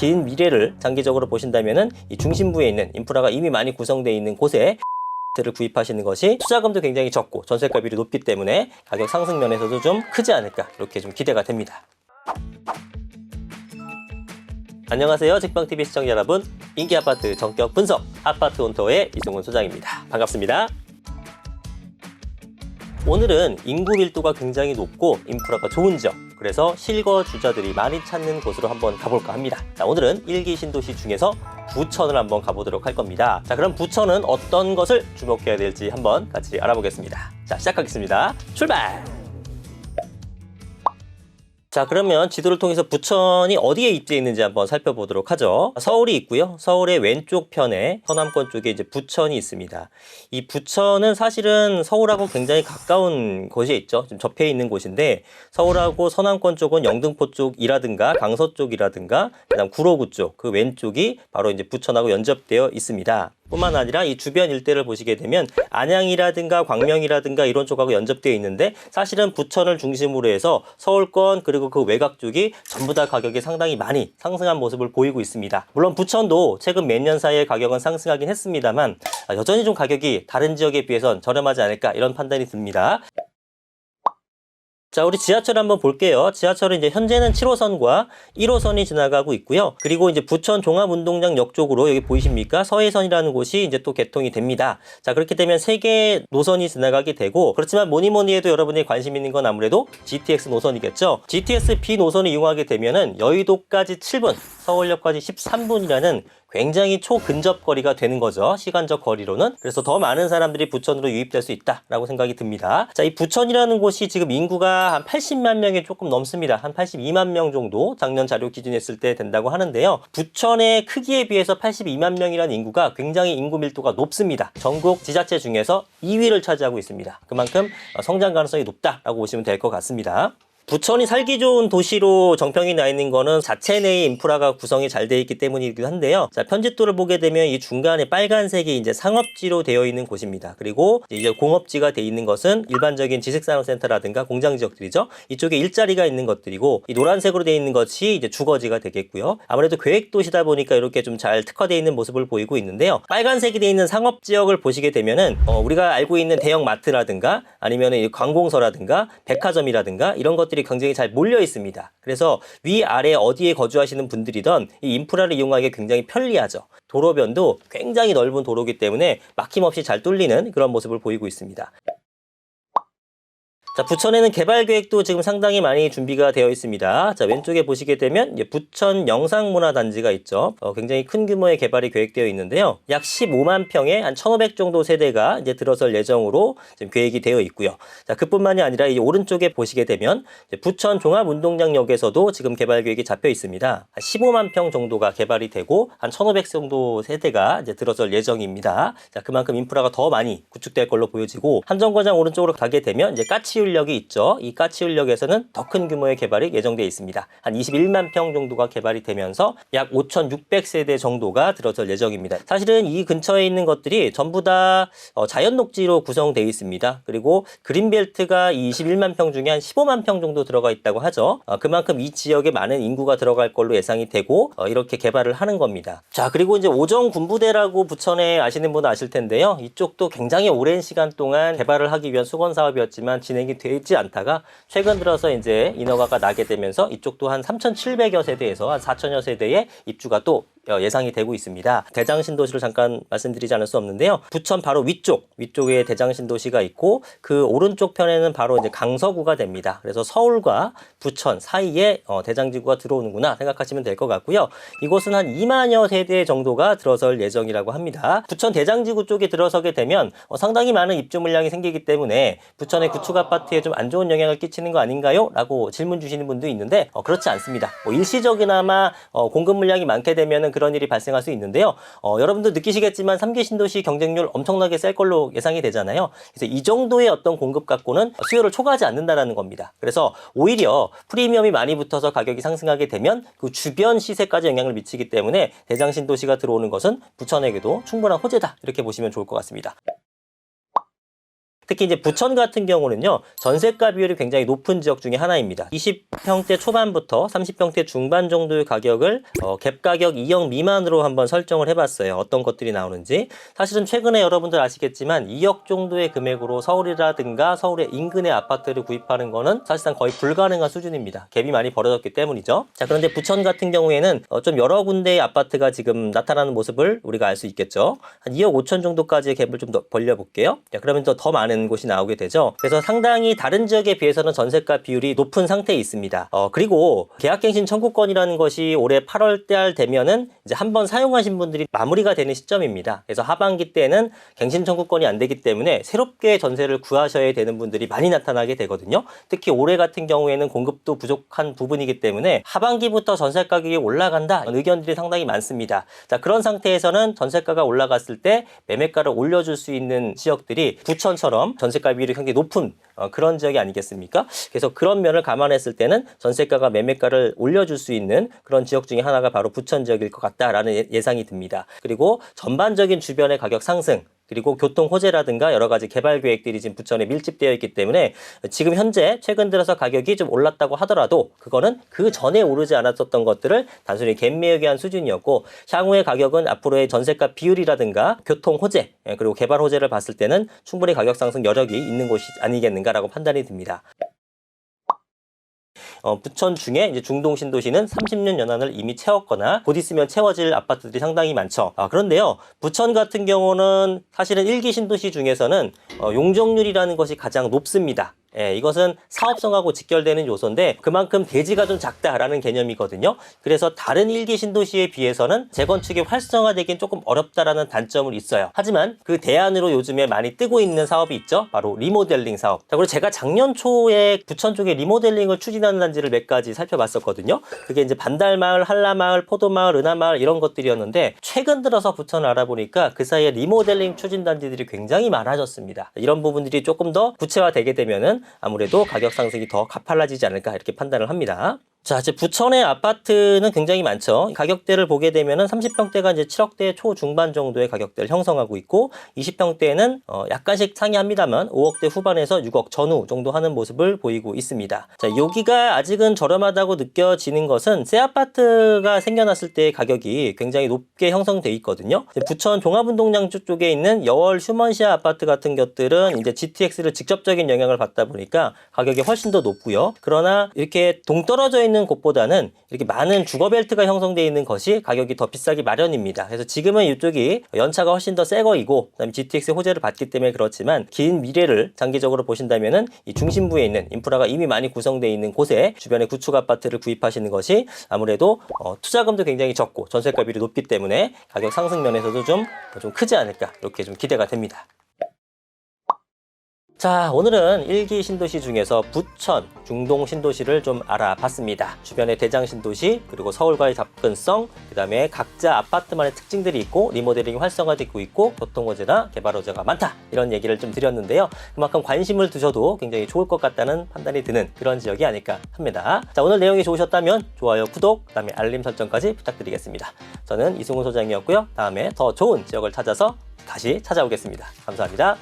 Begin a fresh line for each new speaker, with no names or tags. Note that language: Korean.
긴 미래를 장기적으로 보신다면은 이 중심부에 있는 인프라가 이미 많이 구성되어 있는 곳에 를 구입하시는 것이 투자금도 굉장히 적고 전세가율이 높기 때문에 가격 상승 면에서도 좀 크지 않을까 이렇게 좀 기대가 됩니다. 안녕하세요. 직방TV 시청자 여러분. 인기 아파트 전격 분석 아파트 온터의 이종훈 소장입니다. 반갑습니다. 오늘은 인구 밀도가 굉장히 높고 인프라가 좋은 지역 그래서 실거 주자들이 많이 찾는 곳으로 한번 가볼까 합니다. 자, 오늘은 일기 신도시 중에서 부천을 한번 가보도록 할 겁니다. 자, 그럼 부천은 어떤 것을 주목해야 될지 한번 같이 알아보겠습니다. 자, 시작하겠습니다. 출발! 자 그러면 지도를 통해서 부천이 어디에 입지해 있는지 한번 살펴보도록 하죠. 서울이 있고요. 서울의 왼쪽 편에 서남권 쪽에 이제 부천이 있습니다. 이 부천은 사실은 서울하고 굉장히 가까운 곳에 있죠. 좀 접해 있는 곳인데 서울하고 서남권 쪽은 영등포 쪽이라든가 강서 쪽이라든가 그다음 구로구 쪽 그 왼쪽이 바로 이제 부천하고 연접되어 있습니다. 뿐만 아니라 이 주변 일대를 보시게 되면 안양이라든가 광명이라든가 이런 쪽하고 연접되어 있는데 사실은 부천을 중심으로 해서 서울권 그리고 그 외곽 쪽이 전부 다 가격이 상당히 많이 상승한 모습을 보이고 있습니다. 물론 부천도 최근 몇 년 사이에 가격은 상승하긴 했습니다만 아, 여전히 좀 가격이 다른 지역에 비해선 저렴하지 않을까 이런 판단이 듭니다. 자, 우리 지하철 한번 볼게요. 지하철은 이제 현재는 7호선과 1호선이 지나가고 있고요. 그리고 이제 부천 종합운동장 역 쪽으로 여기 보이십니까? 서해선이라는 곳이 이제 또 개통이 됩니다. 자, 그렇게 되면 세 개의 노선이 지나가게 되고 그렇지만 뭐니 뭐니 해도 여러분이 관심 있는 건 아무래도 GTX 노선이겠죠. GTX B 노선을 이용하게 되면은 여의도까지 7분, 서울역까지 13분이라는 굉장히 초근접 거리가 되는 거죠. 시간적 거리로는. 그래서 더 많은 사람들이 부천으로 유입될 수 있다라고 생각이 듭니다. 자, 이 부천이라는 곳이 지금 인구가 한 80만 명이 조금 넘습니다. 한 82만 명 정도 작년 자료 기준했을 때 된다고 하는데요. 부천의 크기에 비해서 82만 명이라는 인구가 굉장히 인구 밀도가 높습니다. 전국 지자체 중에서 2위를 차지하고 있습니다. 그만큼 성장 가능성이 높다라고 보시면 될 것 같습니다. 부천이 살기 좋은 도시로 정평이 나 있는 거는 자체 내의 인프라가 구성이 잘돼 있기 때문이기도 한데요. 자, 편집도를 보게 되면 이 중간에 빨간색이 이제 상업지로 되어 있는 곳입니다. 그리고 이제 공업지가 돼 있는 것은 일반적인 지식산업센터라든가 공장 지역들이죠. 이쪽에 일자리가 있는 것들이고 이 노란색으로 되어 있는 것이 이제 주거지가 되겠고요. 아무래도 계획 도시다 보니까 이렇게 좀 잘 특화되어 있는 모습을 보이고 있는데요. 빨간색이 되어 있는 상업 지역을 보시게 되면은 어, 우리가 알고 있는 대형 마트라든가 아니면 은 관공서라든가 백화점이라든가 이런 것들이 굉장히 잘 몰려 있습니다. 그래서 위아래 어디에 거주하시는 분들이던 이 인프라를 이용하기 굉장히 편리하죠. 도로변도 굉장히 넓은 도로기 때문에 막힘없이 잘 뚫리는 그런 모습을 보이고 있습니다. 자, 부천에는 개발 계획도 지금 상당히 많이 준비가 되어 있습니다. 자, 왼쪽에 보시게 되면 부천 영상문화단지가 있죠. 어, 굉장히 큰 규모의 개발이 계획되어 있는데요. 약 15만 평에 한 1,500 정도 세대가 이제 들어설 예정으로 지금 계획이 되어 있고요. 자, 그뿐만이 아니라 이 오른쪽에 보시게 되면 부천 종합운동장역에서도 지금 개발 계획이 잡혀 있습니다. 한 15만 평 정도가 개발이 되고 한 1,500 정도 세대가 이제 들어설 예정입니다. 자, 그만큼 인프라가 더 많이 구축될 걸로 보여지고 한정거장 오른쪽으로 가게 되면 이제 까치울 역이 있죠. 이 까치울역에서는 더 큰 규모의 개발이 예정되어 있습니다. 한 21만 평 정도가 개발이 되면서 약 5,600세대 정도가 들어설 예정입니다. 사실은 이 근처에 있는 것들이 전부 다 어, 자연 녹지로 구성되어 있습니다. 그리고 그린벨트가 이 21만 평 중에 한 15만 평 정도 들어가 있다고 하죠. 어, 그만큼 이 지역에 많은 인구가 들어갈 걸로 예상이 되고 어, 이렇게 개발을 하는 겁니다. 자 그리고 이제 오정 군부대라고 부천에 아시는 분은 아실 텐데요. 이쪽도 굉장히 오랜 시간 동안 개발을 하기 위한 수건 사업이었지만 진행이 되지 않다가 최근 들어서 이제 인허가가 나게 되면서 이쪽도 한 3,700여 세대에서 한 4,000여 세대의 입주가 또 어, 예상이 되고 있습니다. 대장신도시를 잠깐 말씀드리지 않을 수 없는데요. 부천 바로 위쪽, 위쪽에 대장신도시가 있고 그 오른쪽 편에는 바로 이제 강서구가 됩니다. 그래서 서울과 부천 사이에 어, 대장지구가 들어오는구나 생각하시면 될 것 같고요. 이곳은 한 2만여 세대 정도가 들어설 예정이라고 합니다. 부천 대장지구 쪽에 들어서게 되면 어, 상당히 많은 입주 물량이 생기기 때문에 부천의 구축 아파트에 좀 안 좋은 영향을 끼치는 거 아닌가요? 라고 질문 주시는 분도 있는데 어, 그렇지 않습니다. 뭐 일시적이나마 어, 공급 물량이 많게 되면은 그런 일이 발생할 수 있는데요. 어, 여러분도 느끼시겠지만 3기 신도시 경쟁률 엄청나게 셀 걸로 예상이 되잖아요. 그래서 이 정도의 어떤 공급 갖고는 수요를 초과하지 않는다라는 겁니다. 그래서 오히려 프리미엄이 많이 붙어서 가격이 상승하게 되면 그 주변 시세까지 영향을 미치기 때문에 대장 신도시가 들어오는 것은 부천에게도 충분한 호재다 이렇게 보시면 좋을 것 같습니다. 특히 이제 부천 같은 경우는요 전세가 비율이 굉장히 높은 지역 중에 하나입니다. 20평대 초반부터 30평대 중반 정도의 가격을 어, 갭 가격 2억 미만으로 한번 설정을 해봤어요. 어떤 것들이 나오는지 사실은 최근에 여러분들 아시겠지만 2억 정도의 금액으로 서울이라든가 서울의 인근의 아파트를 구입하는 거는 사실상 거의 불가능한 수준입니다. 갭이 많이 벌어졌기 때문이죠. 자 그런데 부천 같은 경우에는 어, 좀 여러 군데의 아파트가 지금 나타나는 모습을 우리가 알 수 있겠죠. 한 2억 5천 정도까지의 갭을 좀 더 벌려볼게요. 자, 그러면 더, 더 많은 곳이 나오게 되죠. 그래서 상당히 다른 지역에 비해서는 전세가 비율이 높은 상태에 있습니다. 어, 그리고 계약갱신 청구권이라는 것이 올해 8월 달 되면은 이제 한 번 사용하신 분들이 마무리가 되는 시점입니다. 그래서 하반기 때는 갱신 청구권이 안 되기 때문에 새롭게 전세를 구하셔야 되는 분들이 많이 나타나게 되거든요. 특히 올해 같은 경우에는 공급도 부족한 부분이기 때문에 하반기부터 전세 가격이 올라간다 의견들이 상당히 많습니다. 자 그런 상태에서는 전세가가 올라갔을 때 매매가를 올려줄 수 있는 지역들이 부천처럼 전세가 비율이 굉장히 높은 어, 그런 지역이 아니겠습니까? 그래서 그런 면을 감안했을 때는 전세가가 매매가를 올려줄 수 있는 그런 지역 중에 하나가 바로 부천 지역일 것 같다라는 예- 예상이 듭니다. 그리고 전반적인 주변의 가격 상승 그리고 교통 호재라든가 여러 가지 개발 계획들이 지금 부천에 밀집되어 있기 때문에 지금 현재 최근 들어서 가격이 좀 올랐다고 하더라도 그거는 그 전에 오르지 않았었던 것들을 단순히 갭매에 의한 수준이었고 향후의 가격은 앞으로의 전세가 비율이라든가 교통 호재 예, 그리고 개발 호재를 봤을 때는 충분히 가격 상승 여력이 있는 곳이 아니겠는가라고 판단이 듭니다. 어, 부천 중에 이제 중동 신도시는 30년 연한을 이미 채웠거나 곧 있으면 채워질 아파트들이 상당히 많죠. 아, 그런데요, 부천 같은 경우는 사실은 일기 신도시 중에서는 어, 용적률이라는 것이 가장 높습니다. 예, 이것은 사업성하고 직결되는 요소인데 그만큼 대지가 좀 작다라는 개념이거든요. 그래서 다른 일기 신도시에 비해서는 재건축이 활성화되긴 조금 어렵다라는 단점은 있어요. 하지만 그 대안으로 요즘에 많이 뜨고 있는 사업이 있죠. 바로 리모델링 사업. 자, 그리고 제가 작년 초에 부천 쪽에 리모델링을 추진하는 단지를 몇 가지 살펴봤었거든요. 그게 이제 반달마을, 한라마을, 포도마을, 은하마을 이런 것들이었는데 최근 들어서 부천을 알아보니까 그 사이에 리모델링 추진 단지들이 굉장히 많아졌습니다. 이런 부분들이 조금 더 구체화되게 되면은 아무래도 가격 상승이 더 가팔라지지 않을까 이렇게 판단을 합니다. 자, 이제 부천의 아파트는 굉장히 많죠. 가격대를 보게 되면은 30평대가 이제 7억대 초중반 정도의 가격대를 형성하고 있고 20평대는 어 약간씩 상이합니다만 5억대 후반에서 6억 전후 정도 하는 모습을 보이고 있습니다. 자, 여기가 아직은 저렴하다고 느껴지는 것은 새 아파트가 생겨났을 때의 가격이 굉장히 높게 형성돼 있거든요. 부천 종합운동장 쪽에 있는 여월 휴먼시아 아파트 같은 것들은 이제 GTX를 직접적인 영향을 받다 보니까 가격이 훨씬 더 높고요. 그러나 이렇게 동떨어져 있는 곳보다는 이렇게 많은 주거 벨트가 형성되어 있는 것이 가격이 더 비싸기 마련입니다. 그래서 지금은 이쪽이 연차가 훨씬 더 새 거이고 그다음에 GTX 호재를 받기 때문에 그렇지만 긴 미래를 장기적으로 보신다면은 이 중심부에 있는 인프라가 이미 많이 구성되어 있는 곳에 주변에 구축 아파트를 구입하시는 것이 아무래도 어, 투자금도 굉장히 적고 전세가 비율이 높기 때문에 가격 상승 면에서도 좀, 좀 크지 않을까 이렇게 좀 기대가 됩니다. 자, 오늘은 일기 신도시 중에서 부천, 중동 신도시를 좀 알아봤습니다. 주변의 대장 신도시, 그리고 서울과의 접근성, 그 다음에 각자 아파트만의 특징들이 있고, 리모델링이 활성화되고 있고, 교통호재나 개발호재가 많다. 이런 얘기를 좀 드렸는데요. 그만큼 관심을 두셔도 굉장히 좋을 것 같다는 판단이 드는 그런 지역이 아닐까 합니다. 자, 오늘 내용이 좋으셨다면 좋아요, 구독, 그 다음에 알림 설정까지 부탁드리겠습니다. 저는 이승훈 소장이었고요. 다음에 더 좋은 지역을 찾아서 다시 찾아오겠습니다. 감사합니다.